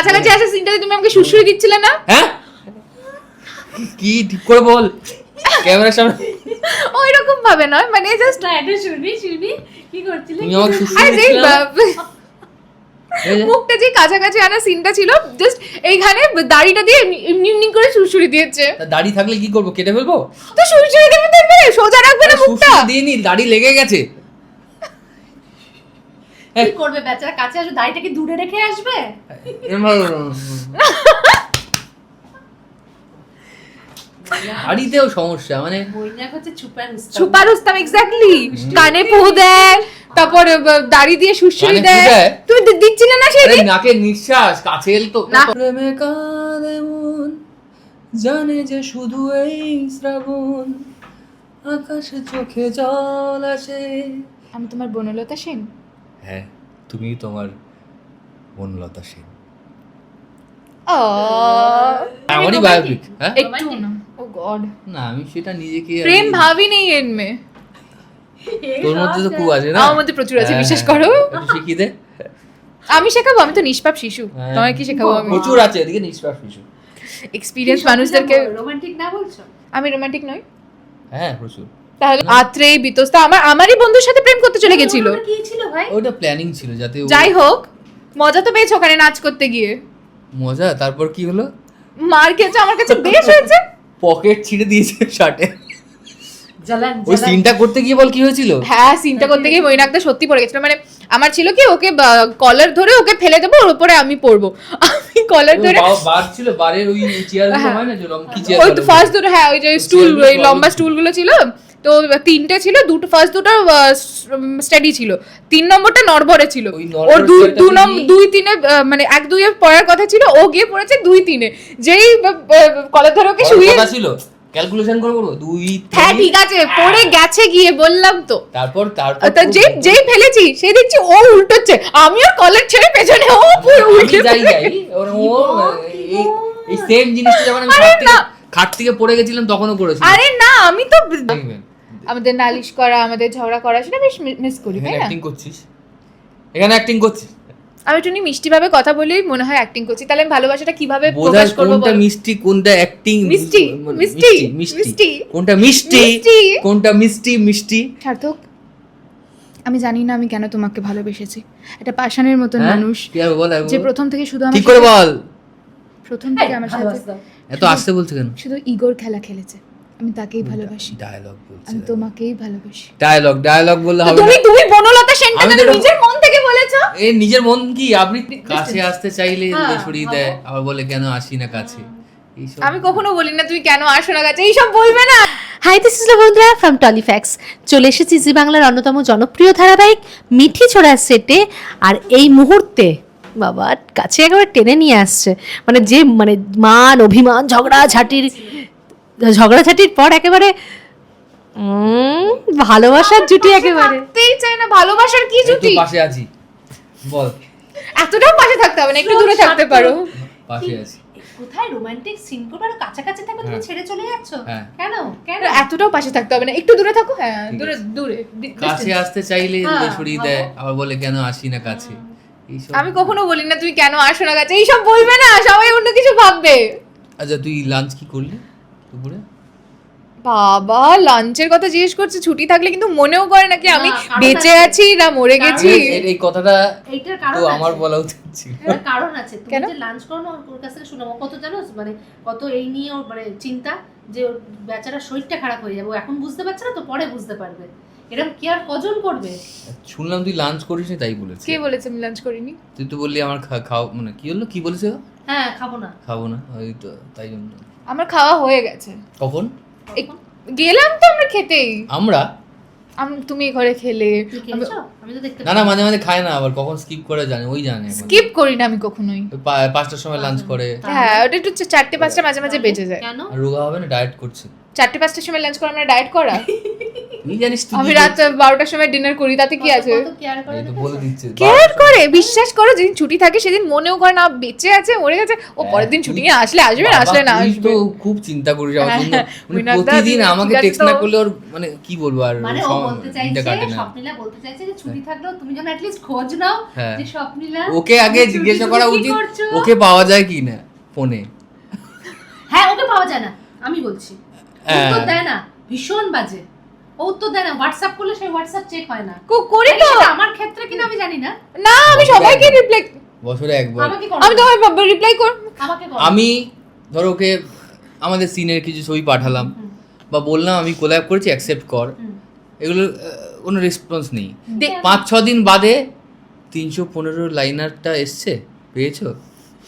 কাছাকাছি আসা সিনটাতে তুমি আমাকে সুশ্রী দিচ্ছিলে না? হ্যাঁ? কি ঠিক করে বল। ক্যামেরার সামনে। ওই রকম ভাবে নয় মানে জাস্ট না এটা শুনবি শুনবি। কি করছিলি? তুমি আমাকে যেই দিচ্ছিলে না? মুখটা যে কাছাকাছি আনা সিনটা ছিল জাস্ট এইখানে দাড়িটা দিয়ে এমনি এমনি করে সুরসুরি দিয়েছে। দাড়ি থাকলে কি করব? কেটে ফেলব? তো সুরসুরি দেবে দেবে সোজা রাখবে না মুখটা? সুশ্রী দিইনি দাড়ি লেগে গেছে। কি করবে বেচারা? কাছে আসবে দাড়িটাকে দূরে রেখে আসবে? দাড়িতেও সমস্যা মানে ছুপার সুপার উস্তাম এক্স্যাক্টলি কানে ফু দেয় তারপর দাড়ি দিয়ে ফু দেয়। দেয়? তুমি দিচ্ছিলে না সেদিন? নাকের নিঃশ্বাস কাছে তো প্রেমে কাঁদে মন জানে যে শুধু এই শ্রাবণ। আকাশে চোখে জল আসে। আমি তোমার বনলতা সেন? হ্যাঁ তুমি তোমার বনলতা সেন। ও। আমারই বায়োপিক হ্যাঁ? একটু না। ও গড না আমি সেটা নিজেকে প্রেম ভাবি নেই এনমে তোর মধ্যে তো খুব আছে না? আমার মধ্যে প্রচুর আছে হ্যাঁ, বিশ্বাস হ্যাঁ। করো। শিখিয়ে দে। আমি শেখাবো আমি তো নিষ্পাপ শিশু। হ্যাঁ। তোমায় কি শেখাবো আমি? প্রচুর আছে এদিকে নিষ্পাপ কিছু এক্সপিরিয়েন্স মানুষদেরকে রোমান্টিক না বলছো? আমি রোমান্টিক নই। হ্যাঁ প্রচুর। তাহলে আত্রে বিতস্তা আমার আমারই বন্ধুর সাথে প্রেম করতে চলে গেছিল। কি ছিল ভাই? ওটা প্ল্যানিং ছিল যাতে ও- যাই হোক মজা তো পেয়েছ ওখানে নাচ করতে গিয়ে। মজা তারপর কি হলো? মার খেয়েছে আমার কাছে বেশ হয়েছে। পকেট ছিঁড়ে দিয়েছে শার্টে। জ্বালান ওই জ্বালান। সিনটা করতে গিয়ে বল কি হয়েছিল? হ্যাঁ সিনটা করতে গিয়ে মৈনাকদা সত্যি পড়ে গেছিল। মানে আমার ছিল কি ওকে কলার ধরে ওকে ফেলে দেবো ওর উপরে আমি পড়ব আমি কলার ধরে বার ছিল বারের ওই চেয়ার হ্যাঁ। হয় না যে কি চেয়ার ওই তো ফার্স্ট দুটো হ্যাঁ ওই যে স্টুল ওই লম্বা। স্টুলগুলো ছিল। তো তিনটে ছিল দুটো ফার্স্ট দুটো স্টাডি ছিল। তিন নম্বরটা নরবরে ছিল। ওর দুই দু নম্বর দুই তিনে মানে এক দুইয়ে পড়ার কথা ছিল ও গিয়ে পড়েছে দুই তিনে। যেই কলের ধরে ওকে শুয়ে ছিল ক্যালকুলেশন করে করব দুই হ্যাঁ ঠিক আছে পড়ে গেছে গিয়ে বললাম তো। তারপর তারপর তা তো- যেই ফেলেছি সে দেখছি ও উল্টোচ্ছে। আমিও কলের ছেড়ে পেছনে ও পুরো আমি উল্টে যাই যাই। ওর ও এই সেম জিনিসটা যখন আমি। খাট থেকে পড়ে গেছিলাম তখনও করেছি আরে না আমি তো আমাদের। নালিশ করা আমাদের ঝগড়া করা সেটা বেশ মিস করি তাই না? অ্যাক্টিং করছিস? এখানে অ্যাক্টিং করছিস? আমি একটু মিষ্টি ভাবে কথা বলেই মনে হয় অ্যাক্টিং করছি। তাহলে আমি ভালোবাসাটা কীভাবে প্রকাশ করব কোনটা মিষ্টি কোনটা অ্যাক্টিং মিষ্টি, মিষ্টি, মিষ্টি। কোনটা মিষ্টি? মিষ্টি। কোনটা মিষ্টি মিষ্টি? সার্থক আমি জানি না আমি কেন তোমাকে ভালোবেসেছি। একটা পাষাণের মতন হ্যাঁ? মানুষ কি বল যে প্রথম থেকে শুধু আমার ঠিক করে বল। প্রথম থেকে আমার সাথে এত আসতে বলছে কেন? শুধু ইগোর খেলা খেলেছে। আমি তাকেই ভালোবাসি। ডায়লগ বলছে। আমি তোমাকেই ভালোবাসি। ডায়লগ ডায়লগ বললে হবে তুমি তুমি বনলতা সেনটা তুমি নিজের মন থেকে বলেছ? এই নিজের মন কি? আপনি কাছে আসতে চাইলে হ্যাঁ, সরিয়ে দেয় আবার বলে কেন আসি না কাছে? আমি কখনো বলি না তুমি কেন আসো না কাছে? এইসব বলবে না। হাই দিস ইজ বন্ধুরা ফ্রম টলিফ্যাক্স চলে এসেছি জি বাংলার অন্যতম জনপ্রিয় ধারাবাহিক মিঠি ছোড়ার সেটে। আর এই মুহূর্তে বাবা কাছে একেবারে টেনে নিয়ে আসছে। মানে যে মানে মান অভিমান ঝগড়া ঝাঁটির ঝগড়াঝাটির পর একেবারে ভালোবাসার জুটি একেবারে। থাকতেই চাই না ভালোবাসার কি জুটি? পাশে আছি বল। এতটাও পাশে থাকতে হবে না একটু দূরে থাকতে পারো। পাশে আছি। কোথায় রোমান্টিক সিন করবে? আর কাছাকাছি থাকবে তুমি হ্যাঁ। ছেড়ে চলে যাচ্ছ? হ্যাঁ। কেন? কেন? এতটাও পাশে থাকতে হবে না একটু দূরে থাকো হ্যাঁ দূরে দূরে কাছে আসতে চাইলে হ্যাঁ, দূরে সরিয়ে দেয় আবার বলে কেন আসি না কাছে? আমি কখনো বলি না তুমি কেন আসো না কাছে এইসব বলবে না সবাই অন্য কিছু ভাববে। আচ্ছা তুই লাঞ্চ কি করলি? দুপুরে? বাবা লাঞ্চের কথা জিজ্ঞেস করছে ছুটি থাকলে কিন্তু মনেও করে নাকি আমি বেঁচে আছি। না মরে গেছি? এই- কথাটা এইটার কারণ আমার বলা উচিত ছিল। কারণ আছে। তুমি যে লাঞ্চ করো না ওর- ওর কাছ থেকে শুনো কত জানো মানে কত এই নিয়ে ওর মানে চিন্তা যে ওর বেচারা শরীরটা খারাপ হয়ে যাবে। এখন বুঝতে পারছে না তো পরে বুঝতে পারবে। এরকম কি আর কজন করবে? শুনলাম তুই লাঞ্চ করিসনি তাই বলেছিস কে বলেছে আমি লাঞ্চ করিনি? তুই তো বললি আমার খাও মানে কি হলো? কি বলেছে হ্যাঁ খাব না। খাব না ওই তো তাই জন্য। আমার খাওয়া হয়ে গেছে। কখন? গেলাম তো আমরা খেতেই। আমরা? আম- তুমি ঘরে খেলে। তুই খেয়েছো? আমি তো দেখতে না না মাঝে মাঝে খায় না আবার কখন স্কিপ করে জানে ওই জানে স্কিপ করি না আমি কখনোই। পাঁচটার সময় লাঞ্চ করে। হ্যাঁ ওটা একটু চারটে পাঁচটা মাঝে মাঝে বেঁচে যায়। কেন? আর রোগা হবে না ডায়েট করছে। চারটে পাঁচটার সময় লাঞ্চ করে আমরা ডায়েট করা? আমি রাত বারোটার সময় ডিনার করি তাতে কি আছে? কেয়ার করে করে বিশ্বাস করো যেদিন ছুটি থাকে সেদিন মনেও করে না বেঁচে আছে মরে গেছে। ও পরের দিন ছুটি নিয়ে আসলে আসবে না আসলে না আসবে। তো খুব চিন্তা জন্য। হ্যাঁ, প্রতিদিন আমাকে টেক্সট না করলে ওর মানে কি বলব আর মানে ও বলতে চাইছে স্বপ্নীলা বলতে চাইছে যে ছুটি থাকলেও তুমি যেন অ্যাটলিস্ট খোঁজ নাও হ্যাঁ। যে স্বপ্নীলা ওকে আগে জিজ্ঞাসা করা উচিত ওকে পাওয়া যায় কি না ফোনে। হ্যাঁ ওকে পাওয়া যায় না আমি বলছি। হ্যাঁ। উত্তর দেয় না ভীষণ বাজে। ও উত্তর দেয় না হোয়াটসঅ্যাপ করলে সেই হোয়াটসঅ্যাপ চেক হয় না। কো- করি তো। আমার ক্ষেত্রে কিনা আমি জানি না। না আমি সবাইকে রিপ্লাই বছরে একবার। আমাকে আমি তোমার রিপ্লাই কর আমাকে আমি ধরো ওকে আমাদের সিনের কিছু ছবি পাঠালাম বা বললাম আমি কোলাপ করেছি অ্যাকসেপ্ট কর। এগুলো কোনো রেসপন্স নেই। পাঁচ ছ দিন বাদে তিনশো পনেরো লাইনারটা এসছে পেয়েছ?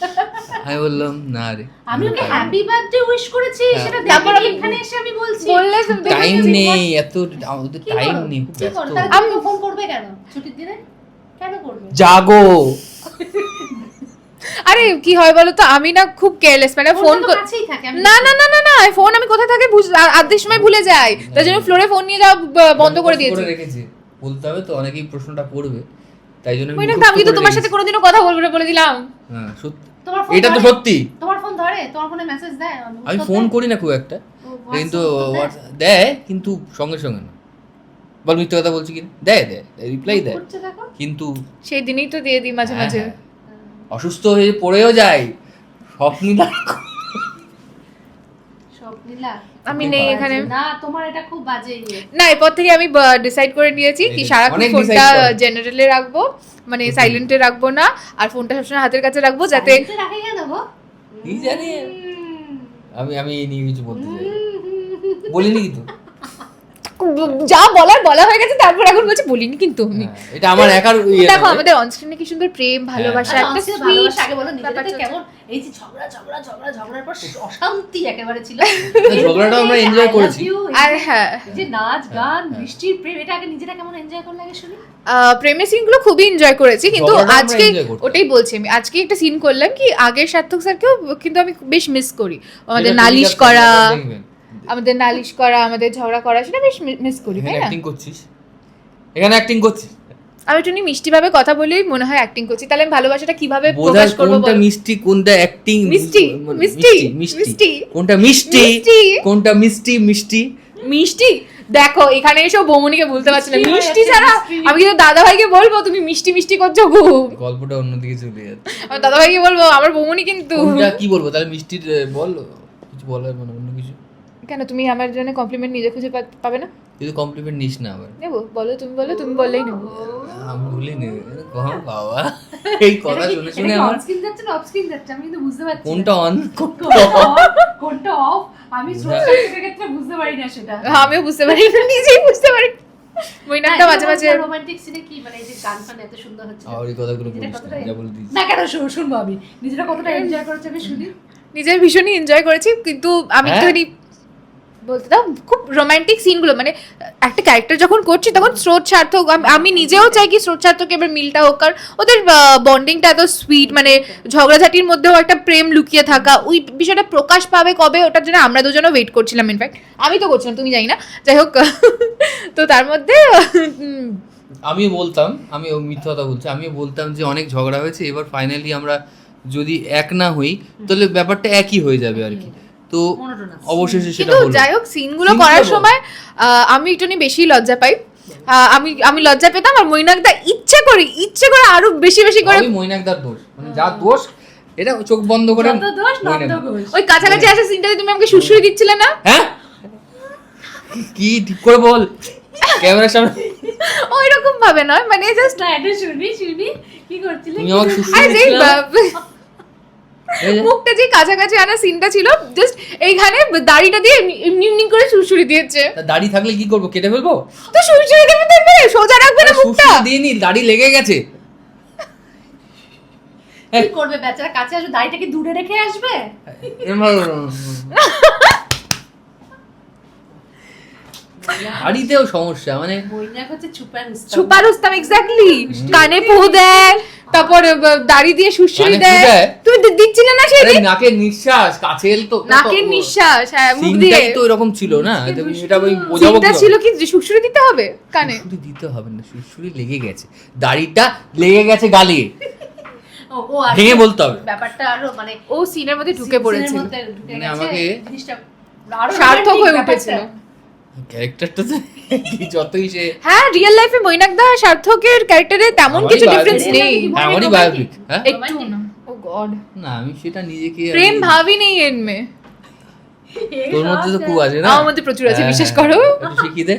আমি বললাম না রে আমি ওকে হ্যাপি বার্থডে উইশ করেছি? হ্যাঁ। সেটা তারপর তারপর আমি- এখানে এসে আমি বলছি? বললে তো টাইম নেই এত আমাদের টাইম নেই? ব্যস্ত। ফোন করবে কেন? ছুটির দিনে? কেন করবে? জাগো। আরে কি হয় বলো তো আমি না খুব কেয়ারলেস মানে ফোন তো আমি না না না না না ফোন আমি কোথায় থাকে বুঝ- আ- সময় ভুলে যাই। তার জন্য ফ্লোরে ফোন নিয়ে যাওয়া বন্ধ করে দিয়েছি। রেখেছি। বলতে হবে তো অনেকেই প্রশ্নটা করবে। তাই জন্য আমি আমি করে তোমার সাথে কোনোদিনও কথা বলব না বলে দিলাম। হ্যাঁ সত্যি। এটা তো সত্যি। তোমার ফোন ধরে? তোমার ফোনে মেসেজ দেয়? আমি ফোন করি না খুব একটা। কিন্তু দেয়? কিন্তু সঙ্গে সঙ্গে না। বল মিথ্যে কথা বলছি কি দেয় দেয় রিপ্লাই দেয়। কিন্তু সেই দিনই তো দিয়ে দিই মাঝে হ্যাঁ, মাঝে। হ্যাঁ। অসুস্থ হয়ে পড়েও যায়। স্বপ্নীলা আমি নেই এখানে। না তোমার এটা খুব বাজে ইয়ে। না এরপর থেকে আমি ডিসাইড করে নিয়েছি কি সারাক্ষণ ফোনটা জেনারেলে রাখব মানে সাইলেন্টে রাখব না আর ফোনটা সবসময় হাতের কাছে রাখব যাতে Silent কেন গো? জানি? আমি আমি এই নিয়ে কিছু বলতে চাই না। হুম, হুম, হুম। বলিনি কিন্তু যা বলার বলা হয়ে গেছে তারপর এখন বলছি বলিনি কিন্তু আমি। হ্যাঁ, এটা আমার একার ইয়ে দেখো আমাদের অনস্ক্রিনে কি সুন্দর প্রেম ভালোবাসা আচ্ছা, একটা সুইট আগে বলো নিজেদের কেমন? এই যে ঝগড়া ঝগড়া ঝগড়া ঝগড়ার পর অশান্তি একেবারে ছিল। ঝগড়াটা আমরা এই যে enjoy I love করেছি। আর হ্যাঁ। এই যে নাচ গান হ্যাঁ। বৃষ্টির প্রেম এটা আগে নিজেরা কেমন এনজয় করলে আগে শুনি? প্রেমের সিনগুলো খুবই এনজয় করেছি কিন্তু আজকে ওটাই বলছি আমি। আজকে একটা সিন করলাম কি আগের সার্থক স্যারকেও কিন্তু আমি বেশ মিস করি। আমাদের নালিশ করা। আমাদের। নালিশ করা আমাদের ঝগড়া করা সেটা বেশ মিস করি তাই না? অ্যাক্টিং করছিস? এখানে অ্যাক্টিং করছিস? আমি একটু মিষ্টি ভাবে কথা বলেই মনে হয় অ্যাক্টিং করছি। তাহলে আমি ভালোবাসাটা কীভাবে প্রকাশ করব কোনটা মিষ্টি কোনটা অ্যাক্টিং মিষ্টি, মিষ্টি, মিষ্টি মিষ্টি। কোনটা মিষ্টি। কোনটা মিষ্টি মিষ্টি? মিষ্টি? দেখো এখানে এসে বৌমনিকে বলতে পারছি না। মিষ্টি ছাড়া আমি কিন্তু দাদা ভাইকে বলব তুমি মিষ্টি মিষ্টি করছ খুব। গল্পটা অন্যদিকে চলে যাচ্ছে। আমি দাদা ভাইকে বলব আমার বৌমনি কিন্তু কি বলব? তাহলে মিষ্টির বল কিছু বলার মানে অন্য কিছু? কেন তুমি আমার জন্য কমপ্লিমেন্ট নিজে খুঁজে পা- পাবে না? কিন্তু কমপ্লিমেন্ট নিস না আবার। নেব বলো তুমি বলো তুমি বললেই নেব। আমি ভুলি নি কহ বাবা। এই কথা শুনে শুনে আমার স্ক্রিন যাচ্ছে না অফ স্ক্রিন যাচ্ছে? আমি কিন্তু বুঝতে পারছি। কোনটা অন কোনটা অফ আমি স্রষ্টার ক্ষেত্রে বুঝতে পারি না সেটা। আমিও বুঝতে পারি না, নিজেই বুঝতে পারি। মইনাকটা মাঝে মাঝে রোমান্টিক সিনে কি মানে এই যে গান ফান এত সুন্দর হচ্ছে? আর এই কথাগুলো বলিস না কতটা- যা বলে দিস না কেন শুনব আমি। নিজেরা কতটা এনজয় করেছে আমি শুনি। নিজের ভীষণই এনজয় করেছি কিন্তু আমি হ্যাঁ? একটুখানি বলতে দাও খুব রোমান্টিক সিনগুলো মানে একটা ক্যারেক্টার যখন করছি তখন স্রোত সার্থক আমি নিজেও চাই কি স্রোত সার্থক এবার মিলটা হোক কারণ ওদের বন্ডিংটা এত সুইট মানে ঝগড়াঝাটির মধ্যেও একটা প্রেম লুকিয়ে থাকা ওই বিষয়টা প্রকাশ পাবে কবে ওটার জন্য আমরা দুজনও ওয়েট করছিলাম ইনফ্যাক্ট আমি তো করছিলাম তুমি জানি না যাই হোক তো তার মধ্যে আমিও বলতাম আমি মিথ্যা কথা বলছি আমিও বলতাম যে অনেক ঝগড়া হয়েছে এবার ফাইনালি আমরা যদি এক না হই তাহলে ব্যাপারটা একই হয়ে যাবে আর কি। তো অবশেষে সেটা কিন্তু হলো। যাই হোক সিনগুলো করার সময় আমি একটুখানি বেশি লজ্জা পাই। আমি আমি লজ্জা পেতাম আর মৈনাকদা ইচ্ছে করে ইচ্ছে করে আরও বেশি বেশি করে মৈনাকদার দোষ। মানে যা দোষ এটা চোখ বন্ধ করে ওই কাছাকাছি আসা সিনটাতে তুমি আমাকে সুশ্রী দিচ্ছিলে না? হ্যাঁ? কি ঠিক করে বল? ক্যামেরার সামনে। ওই রকম ভাবে নয় মানে জাস্ট না এটা শুনি শুনি কি করছিলে? তুমি আমাকে সুশ্রী আরে যেই দিচ্ছিলে না? বা- এই যে, মুখটা যে কাছাকাছি আনা সিনটা ছিল জাস্ট এইখানে দাড়িটা দিয়ে এমনি এমনি করে সুরসুরি দিয়েছে দাড়ি থাকলে কি করব কেটে ফেলব তো সুরসুরি দেবে তো এবারে সোজা রাখবে না মুখটা দিয়ে নি দাড়ি লেগে গেছে কি করবে বেচারা কাছে আসবে দাড়িটা কি দূরে রেখে আসবে দাড়িতেও সমস্যা মানে ছুপার রুস্তাম এক্স্যাক্টলি কানে ফু দেয় তারপর দাড়ি দিয়ে সুশ্রী দেয়। তুমি দিচ্ছিলে না সেদিন? নাকের নিঃশ্বাস কাছে তো নাকের নিঃশ্বাস হ্যাঁ মুখ দিয়ে। তো এরকম ছিল না সেটা ওই বোঝাবো কি ছিল কি? সুশ্রী দিতে হবে কানে? দিতে হবে না সুড়সুড়ি লেগে গেছে। দাড়িটা লেগে গেছে গালে। ও, ও আর ভেঙে বলতে হবে। ব্যাপারটা আরও মানে ও সিনের মধ্যে ঢুকে ঢুকে মানে আমাকে- জিনিসটা সার্থক হয়ে উঠেছিল। ক্যারেক্টারটা কি যতই সে হ্যাঁ রিয়েল লাইফে মৈনাকদা আর সার্থকের ক্যারেক্টারে তেমন কিছু ডিফারেন্স নেই। হ্যাঁ, আমারই বায়োপিক হ্যাঁ? একটু। না ও গড না আমি সেটা নিজেকে প্রেম ভাবই নেই এনমে তোর মধ্যে তো কু আছে না? আমার মধ্যে প্রচুর আছে, হ্যাঁ, বিশ্বাস হ্যাঁ, করো। একটু শিখিয়ে দে।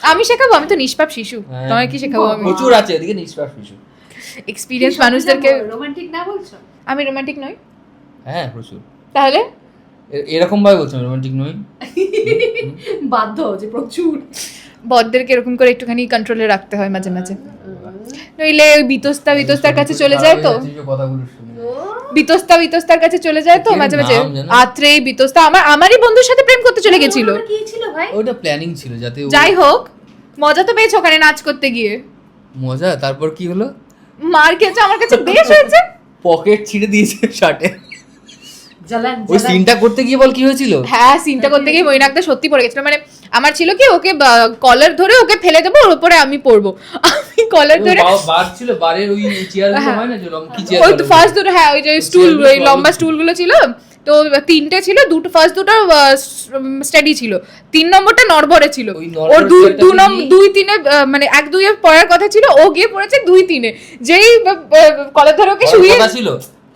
আমি শেখাবো আমি তো নিষ্পাপ শিশু। তোমায় কি শেখাবো আমি? প্রচুর আছে এদিকে নিষ্পাপ শিশু। এক্সপিরিয়েন্স মানুষদেরকে রোমান্টিক না বলছো? আমি রোমান্টিক নই। হ্যাঁ প্রচুর। তাহলে? এরকম ভাবে বলছো রোমান্টিক নই? বাধ্য যে প্রচুর। বদদেরকে এরকম করে একটুখানি কন্ট্রোলে রাখতে হয় মাঝে মাঝে। নইলে ওই বিতস্তা বিতস্তার কাছে চলে যায় তো। এই যে কথাগুলো শুনে। বিতস্তা বিতস্তার কাছে চলে যায় তো মাঝে মাঝে? আত্রে বিতস্তা আমার আমারই বন্ধুর সাথে প্রেম করতে চলে গেছিল। ওটা কি ছিল ভাই? ওটা প্ল্যানিং ছিল যাতে যাই হোক মজা তো পেয়েছ ওখানে নাচ করতে গিয়ে। মজা তারপর কি হলো? মার খেয়েছে আমার কাছে বেশ হয়েছে। পকেট ছিঁড়ে দিয়েছে শার্টে ওই সিনটা করতে গিয়ে বল কি হয়েছিল? হ্যাঁ সিনটা করতে গিয়ে মৈনাকদা সত্যি পড়ে গেছিল। মানে আমার ছিল কি ওকে কলার ধরে ওকে ফেলে দেবো ওর উপরে আমি পড়ব আমি কলার ধরে বার ছিল বারের ওই চেয়ার হয়। না যে কি চেয়ার ওই ফার্স্ট দুটো হ্যাঁ ওই যে স্টুল ওই লম্বা। স্টুলগুলো ছিল। তো তিনটে ছিল দুটো ফার্স্ট দুটো স্টাডি ছিল। তিন নম্বরটা নড়বড়ে ছিল। ওর দুই দু নম্বর দুই তিনে মানে এক দুইয়ে পড়ার কথা ছিল ও গিয়ে পড়েছে দুই তিনে। যেই কলার ধরে ওকে শুয়ে ছিল?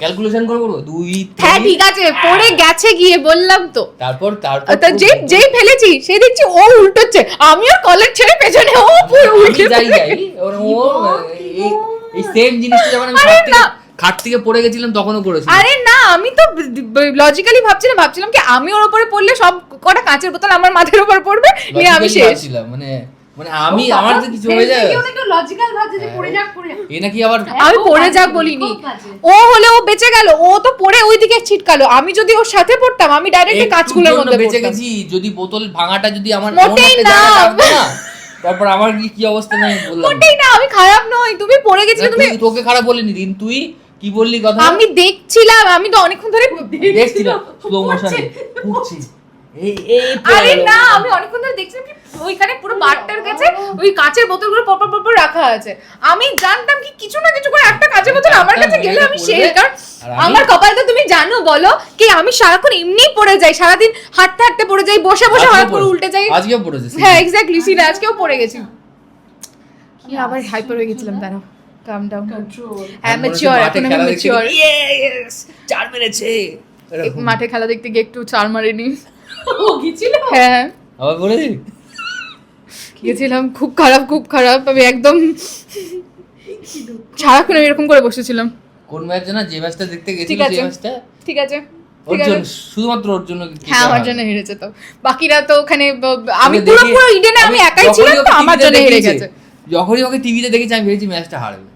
ক্যালকুলেশন করে করব? দুই হ্যাঁ ঠিক আছে পড়ে গেছে গিয়ে বললাম তো। তারপর তারপর তা পুরো- যেই ফেলেছি সেই দেখছি ও উল্টোচ্ছে। আমি আর কলার ছেড়ে পেছনে ও পুরো উল্টে যাই যাই। ও এই- সেম জিনিসটা যখন আমি খাট থেকে পড়ে গেছিলাম তখনও করেছি আরে না আমি তো লজিক্যালি ভাবছিলাম ভাবছিলাম কি আমি ওর উপরে পড়লে সব কটা কাঁচের বোতল আমার মাথার উপর পড়বে? নিয়ে আমি শেষ। মানে মানে আমি আমার তো কিছু হয়ে যায়। লজিক্যাল ভাবছে যে পড়ে যাক পড়ে এ নাকি আবার আমি পড়ে যাক বলিনি। ও হলে ও বেঁচে গেল ও তো পড়ে ওইদিকে ছিটকালো। আমি যদি ওর সাথে পড়তাম আমি ডাইরেক্ট কাঁচগুলোর মধ্যে বেঁচে গেছি যদি বোতল ভাঙাটা যদি আমার মোটেই না। তারপর আমার কি কি অবস্থা আমি বললাম। মোটেই না আমি খারাপ নই। তুমি পড়ে গেছিলে তুমি তুই- তোকে খারাপ বলিনি দিন তুই কি বললি কথা? আমি দেখছিলাম আমি তো অনেকক্ষণ ধরে দেখছি না স্লো মোশনে পড়ে আরে না আমি অনেকক্ষণ ধরে দেখছিলাম কি ওইখানে পুরো বারটার কাছে ওই কাঁচের বোতলগুলো রাখা আছে। আমি জানতাম কি কিছু না কিছু করে একটা কাঁচের বোতল আমার কাছে গেলে আমি। শেষ কারণ আমার কপাল তো তুমি জানো বলো কি আমি সারাক্ষণ এমনি পড়ে যাই সারাদিন হাঁটতে হাঁটতে পড়ে যাই বসে বসে হাত পুরো উল্টে যাই। আজকেও পড়েছে হ্যাঁ এক্স্যাক্টলি সিনে আজকেও পড়ে গেছি। কি আবার হাইপার হয়ে গেছিলাম দাঁড়াও কাম ডাউন কন্ট্রোল অ্যামেচিওর এখন আমি ম্যাচিওর ইয়েস চার মেরেছে। মাঠে খেলা দেখতে গিয়ে একটু চার মারিনি। ও গেছিল হ্যাঁ আবার বলেছি? গেছিলাম খুব খারাপ খুব খারাপ। আমি একদম সারাক্ষণ আমি এরকম করে বসেছিলাম। কোন ম্যাচ না যে ম্যাচটা দেখতে গেছিল। সেই ম্যাচটা? ঠিক আছে ওর জন্য শুধুমাত্র ওর জন্য হ্যাঁ আমার জন্য হেরেছে তো। বাকিরা তো ওখানে আমি পুরো পুরো ইডেনে আমি একাই ছিলাম তো আমার জন্য হেরে গেছে। যখনই ওকে টিভিতে দেখেছি আমি ভেবেছি ম্যাচটা হারবে।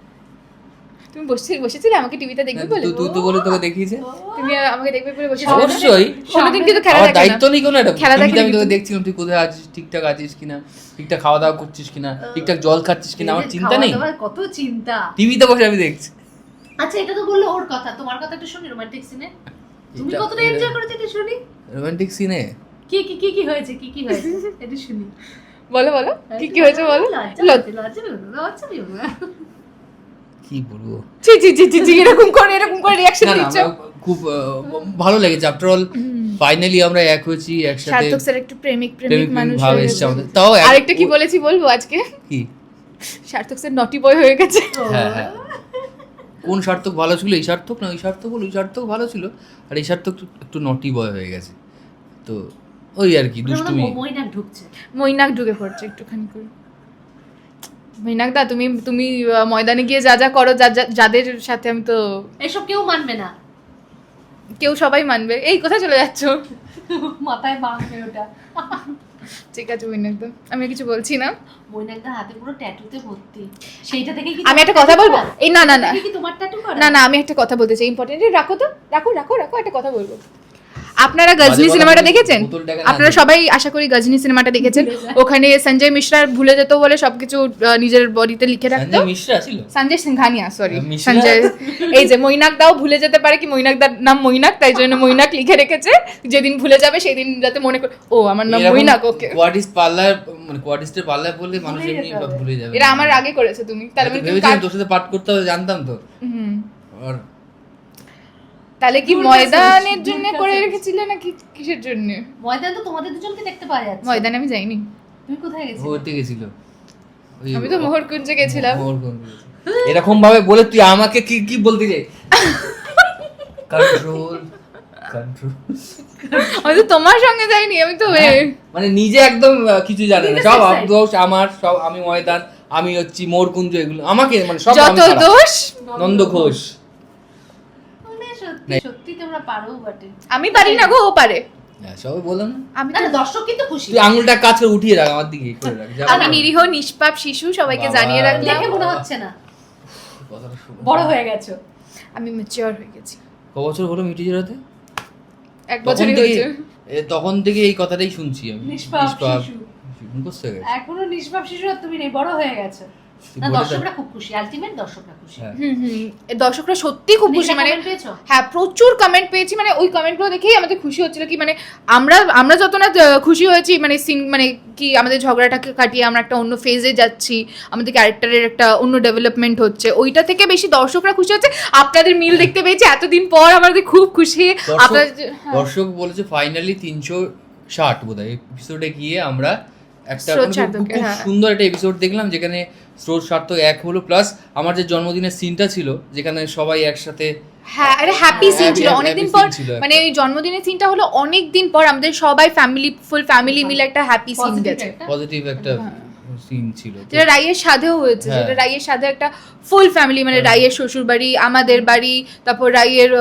তুমি বসে বসেছিলে? আমাকে টিভিতে দেখবে বলে? তুই তো বলে তোকে দেখিয়েছে। তুমি আমাকে দেখবে বলে বসে অবশ্যই। কোনোদিন কিন্তু খেলা দেখে দায়িত্ব নেই কোনো একটা। খেলা দেখে আমি তোকে দেখছিলাম তুই কোথায় আছিস? ঠিকঠাক আছিস কিনা? ঠিকঠাক খাওয়া দাওয়া করছিস কিনা? ঠিকঠাক জল খাচ্ছিস কিনা? আমার চিন্তা নেই। কত চিন্তা। টিভিতে বসে আমি দেখছি। আচ্ছা এটা তো বলল ওর কথা। তোমার কথা একটু শুনি রোমান্টিক সিনে তুমি কতটা এনজয় করেছ এটা শুনি? রোমান্টিক সিনে কি কি কি কি হয়েছে? কি কি হয়েছে? এটা শুনি বলো। বলো কি কি হয়েছে বলো? লজ্জা লজ্জা- লজ্জা লাগছে, লজ্জা পেও না। কি বলব? এরকম করে এরকম করে রিয়াকশন দিচ্ছ? খুব ভালো লেগেছে। আফটার অল ফাইনালি আমরা এক হয়েছি একসাথে সার্থক স্যার একটু প্রেমিক প্রেমিক মানুষ ভাব হয়ে গেছে। আমাদের। তাও আরেকটা কি বলেছি বলব আজকে? কি? সার্থক স্যার নটি বয় হয়ে গেছে। হ্যাঁ হ্যাঁ। কোন সার্থক ভালো ছিল? এই সার্থক না ওই সার্থক বল ওই সার্থক ভালো ছিল আর এই সার্থক একটু- নটি বয় হয়ে গেছে। তো ওই আর কি মধ্যে দুষ্টুমি। মইনাক ঢুকছে। মৈনাক ঢুকে পড়ছে একটুখানি করে। মৈনাক দা তুমি তুমি ময়দানে গিয়ে যা যা করো যা যাদের সাথে আমি তো এসব কেউ মানবে না। কেউ সবাই মানবে। এই কোথায় চলে যাচ্ছ? মাথায় বাঁধবে ওটা ঠিক আছে মৈনাক দা আমি কিছু বলছি না। মইনাকদার হাতে পুরো ট্যাটুতে ভর্তি। সেইটা থেকে কি আমি একটা কথা বলব? এই না না না। কি তোমার ট্যাটু না না আমি একটা কথা বলতে চাই। ইম্পর্টেন্ট রাখো তো রাখো রাখো রাখো একটা কথা বলব। আপনারা গজনি সিনেমাটা দেখেছেন? আপনারা সবাই আশা করি গজনি সিনেমাটা দেখেছেন। ওখানে সঞ্জয় মিশ্রা ভুলে যেত বলে সবকিছু নিজের বডিতে লিখে রাখতো। সঞ্জয় ছিল? সরি সঞ্জয়। এই যে মৈনাক দাও ভুলে যেতে পারে কি? মৈনাক দার নাম মৈনাক তাই জন্য মৈনাক লিখে রেখেছে। যেদিন ভুলে যাবে সেই দিন যাতে মনে করে ও আমার নাম মৈনাক ওকে কোয়ার্টিস্ট পার্লার মানে কোয়ার্টিস্টের পার্লার বললে মানুষ এমনি ভুলে যাবে। এটা আমার আগে করেছে তুমি। তাহলে আমি মানে তুমি তোর সাথে পাঠ করতে হবে জানতাম তো। হুম। আর তাহলে কি ময়দানের জন্য করে রেখেছিলে নাকি কিসের জন্য? ময়দান তো তোমাদের দুজনকে দেখতে পাওয়া যাচ্ছে। ময়দানে আমি যাইনি। তুমি কোথায় গেছিলে? ঘুরতে গেছিল। আমি তো মোহরকুঞ্জে গেছিলাম। এরকম ভাবে বলে তুই আমাকে কি কি বলতে চাই? কন্ট্রোল কন্ট্রোল আমি তো তোমার সঙ্গে যাইনি আমি তো মানে নিজে একদম কিছু জানে না। সব। দোষ আমার সব আমি ময়দান আমি হচ্ছি মোরকুঞ্জ এগুলো আমাকে মানে সব যত দোষ নন্দ ঘোষ। মানে সত্যি তোমরা পারো বটে আমি পারি না গো ও পারে। হ্যাঁ, সবাই বললাম আমি তো দর্শক কিন্তু খুশি। তুই আঙুলটা করে উঠিয়ে রাখ আমার দিকে করে রাখ আমি নিরীহ নিষ্পাপ শিশু সবাইকে জানিয়ে রাখলাম দেখে মনে হচ্ছে না। বড় হয়ে গেছো। আমি ম্যাচিওর হয়ে গেছি। ক বছর হলো মিটি জেরাতে এক বছরই থেকে হয়েছে। তখন থেকে এই কথাটাই শুনছি আমি। নিষ্পাপ শিশু। এখনও নিষ্পাপ শিশু আর তুমি নেই বড় হয়ে গেছো। দর্শকরা খুব খুশি আলটিমেট দর্শকরা খুশি। হ্যাঁ। হুম হুম এ দর্শকরা সত্যি খুব খুশি মানে হ্যাঁ প্রচুর কমেন্ট পেয়েছি মানে ওই কমেন্টগুলো দেখেই আমাদের খুশি হচ্ছিল কি মানে আমরা আমরা যত না খুশি হয়েছি মানে সিন মানে কি আমাদের ঝগড়াটাকে কাটিয়ে আমরা একটা অন্য ফেজে যাচ্ছি আমাদের ক্যারেক্টারের একটা অন্য ডেভেলপমেন্ট হচ্ছে ওইটা থেকে বেশি দর্শকরা খুশি হচ্ছে। আপনাদের মিল দেখতে পেয়েছি এতদিন পর আমাদের খুব খুশি দর্শক- আপনাদের যে- হ্যাঁ। দর্শক বলেছে ফাইনালি তিনশো ষাট বোধ হয় এপিসোডে গিয়ে আমরা একটা মানে খুব- হ্যাঁ। সুন্দর একটা এপিসোড দেখলাম যেখানে স্রোত সার্থক এক হলো প্লাস আমার যে জন্মদিনের সিনটা ছিল যেখানে সবাই একসাথে হ্যাঁ আরে হ্যাপি সিন ছিল। অনেকদিন পর মানে ওই জন্মদিনের সিনটা হলো অনেকদিন পর আমাদের সবাই ফ্যামিলি ফুল ফ্যামিলি মিলে একটা হ্যাপি সিন গেছে। পজিটিভ একটা। সিন ছিল। যেটা রাইয়ের সাধেও হয়েছে হ্যাঁ। যেটা রাইয়ের সাথে একটা ফুল ফ্যামিলি মানে রাইয়ের শ্বশুর বাড়ি আমাদের বাড়ি তারপর রাইয়ের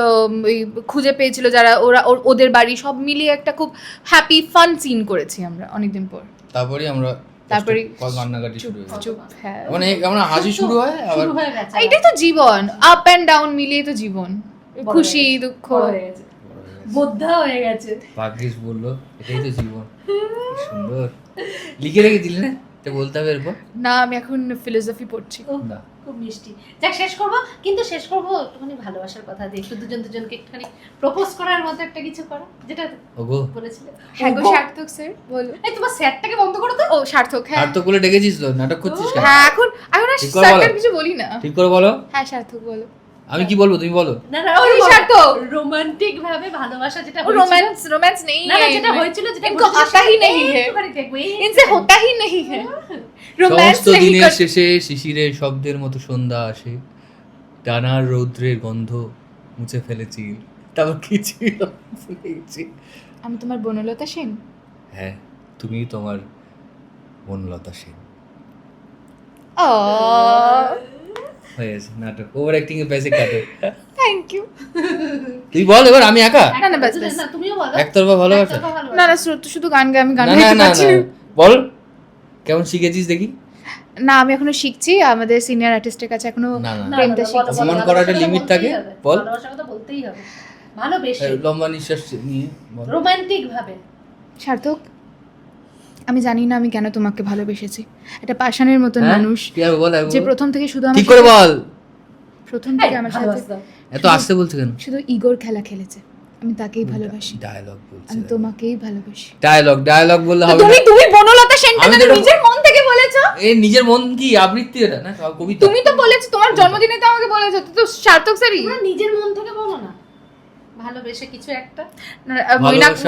খুঁজে পেয়েছিল যারা ওরা ওদের বাড়ি সব মিলিয়ে একটা খুব হ্যাপি ফান সিন করেছি আমরা অনেকদিন পর। তারপরে আমরা তারপরে কান্নাকাটি শুরু হয়ে হ্যাঁ। মানে আমরা হাসি শুরু হয় আবার হয়ে এটাই তো জীবন আপ অ্যান্ড ডাউন মিলিয়ে তো জীবন। খুশি দুঃখ। হয়ে গেছে। বোদ্ধা হয়ে গেছে। ভাগ্যিস বলল এটাই তো জীবন সুন্দর। লিখে রেখে দিলি না? এটা বলতে হবে এরপর? না আমি এখন ফিলোসফি পড়ছি। না। খুব মিষ্টি। যাক শেষ করব কিন্তু শেষ করব একটুখানি ভালোবাসার কথা দিয়ে একটু দুজন দুজনকে একটুখানি প্রপোজ করার মতো একটা কিছু করো যেটা ওগো। বলেছিলে। হ্যাঁ গো সার্থক স্যার বলো। এই তোমার স্যারটাকে বন্ধ করো তো। ও সার্থক হ্যাঁ। আর তো বলে ডেকেছিস তো? নাটক করছিস কেন? হ্যাঁ এখন এখন আর ঠিক স্যারটার কিছু বলি না। ঠিক করে বলো। হ্যাঁ সার্থক বলো। আমি কি বলবো তুমি বলো না না ওই সার্থক রোমান্টিক ভাবে ভালোবাসা যেটা वो হয়েছিল- रोमांस रोमांस नहीं না है না যেটা इनमें। হয়েছিল যেটা इनको ঘটেছিল आता ही সেটা नहीं है একটুখানি দেখবো, এই इनसे होता ही नहीं है रोमांस সমস্ত नहीं দিনের कर শেষে শিশিরের শব্দের মতো সন্ধ্যা আসে টানার রৌদ্রের গন্ধ মুছে ফেলেছি তারপর কি ছিল ভুলে গেছি। আমি তোমার বনলতা সেন হ্যাঁ তুমি তোমার বনলতা সেন ও হয়ে গেছে নাটক ওভার অ্যাক্টিং এর পেছে কাটে থ্যাংক ইউ তুই বল এবার আমি একা? না, না, ব্যাস, না, তুমিও বলো। একতরফা ভালোবাসা? না না শুধু শুধু গান গাই আমি গান গাইতে পারছি না। বল কেমন শিখেছিস দেখি? না আমি এখনও শিখছি আমাদের সিনিয়র আর্টিস্টের কাছে এখনও প্রেমটা শিখছি। অপমান করার একটা বলতেই থাকে। বল। ভালোবাসার কথা বলতেই হবে। ভালোবেসে। লম্বা নিঃশ্বাস নিয়ে রোমান্টিক ভাবে। সার্থক? আমি জানি না আমি কেন তোমাকে ভালোবেসেছি। একটা পাষাণের মতন হ্যাঁ? মানুষ যে প্রথম থেকে শুধু আমার ঠিক করে বল? প্রথম থেকে আমার সাথে এত আসতে বলছে কেন? শুধু ইগোর খেলা খেলেছে। আমি তাকেই ভালোবাসি। ডায়লগ বলছে আমি তোমাকেই ভালোবাসি। ডায়লগ ডায়লগ বললে হবে তুমি তুমি বনলতা সেনটা আমি নিজের মন থেকে বলেছ? এই নিজের মন কি? আবৃত্তি এটা না? কবিতা। তুমি তো বলেছ তোমার জন্মদিনে তো আমাকে বলেছ। তো তো সার্থক স্যারই। তোমরা নিজের মন থেকে বলো না। ভালোবেসে কিছু একটা।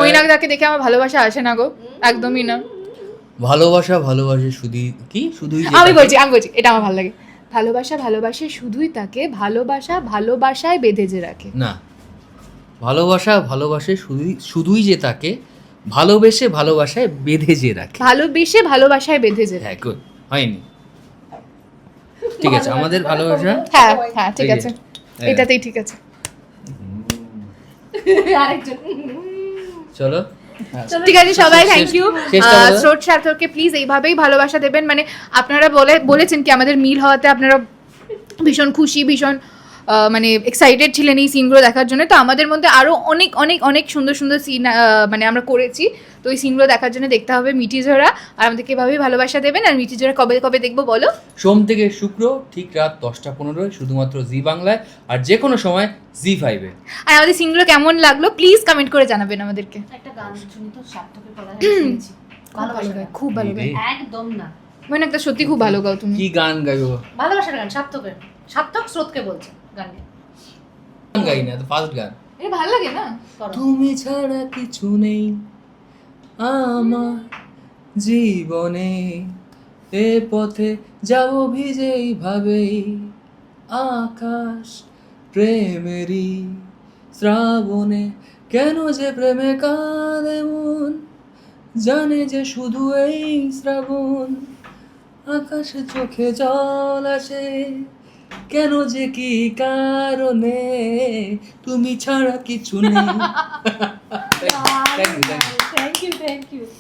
মৈনাক দাকে দেখে আমার ভালোবাসা আসে না গো। একদমই না। ভালোবাসা ভালোবাসে শুধু কি? শুধুই যে আমি বলছি আমি বলছি এটা আমার ভালো লাগে। ভালোবাসা ভালোবাসে শুধুই তাকে ভালোবাসা ভালোবাসায় বেঁধে যে রাখে। না। ভালোবাসা ভালোবাসে শুধুই শুধুই যে তাকে ভালোবেসে ভালোবাসায় বেঁধে যে রাখে। ভালোবেসে ভালোবাসায় বেঁধে যে রাখে। হ্যাঁ গুড হয়নি। ঠিক আছে আমাদের ভালোবাসা হ্যাঁ হ্যাঁ ঠিক আছে। হ্যাঁ। এটাতেই ঠিক আছে। আরেকজন। চলো। ঠিক আছে সবাই থ্যাংক ইউ স্রোত সার্থককে প্লিজ এইভাবেই ভালোবাসা দেবেন। মানে আপনারা বলে বলেছেন কি আমাদের মিল হওয়াতে আপনারা ভীষণ খুশি ভীষণ মানে এক্সাইটেড ছিলেন এই সিনগুলো দেখার জন্য। তো আমাদের মধ্যে আরও অনেক অনেক অনেক সুন্দর সুন্দর সিন মানে আমরা করেছি। তো ওই সিনগুলো দেখার জন্য দেখতে হবে মিঠি ঝোড়া আর আমাদেরকে এভাবেই ভালোবাসা দেবেন। আর মিঠি ঝোড়া কবে কবে দেখব বলো? সোম থেকে শুক্র ঠিক রাত দশটা পনেরোয় শুধুমাত্র জি বাংলায় আর যে কোনো সময় জি ফাইভে আর আমাদের সিনগুলো কেমন লাগল? প্লিজ কমেন্ট করে জানাবেন আমাদেরকে। একটা গান শুনি তো সার্থকের গান। খুব ভালো গায় একদম না। মানে একটা সত্যি খুব ভালো গাও তুমি। কি গান গাইবো? ভালোবাসার গান সার্থকের। সার্থক স্রোতকে বলছে। গান। গাই না? ফার্স্ট গান। এটা ভালো লাগে না? তুমি ছাড়া কিছু নেই আমার জীবনে। এ পথে যাব ভিজেই ভাবেই আকাশ প্রেমেরই শ্রাবণে। কেন যে প্রেমে কাঁদে মন জানে যে শুধু এই শ্রাবণ। আকাশে চোখে জল আসে। কেন যে কি কারণে? তুমি ছাড়া কিছু নেই। Thank you thank you thank you thank you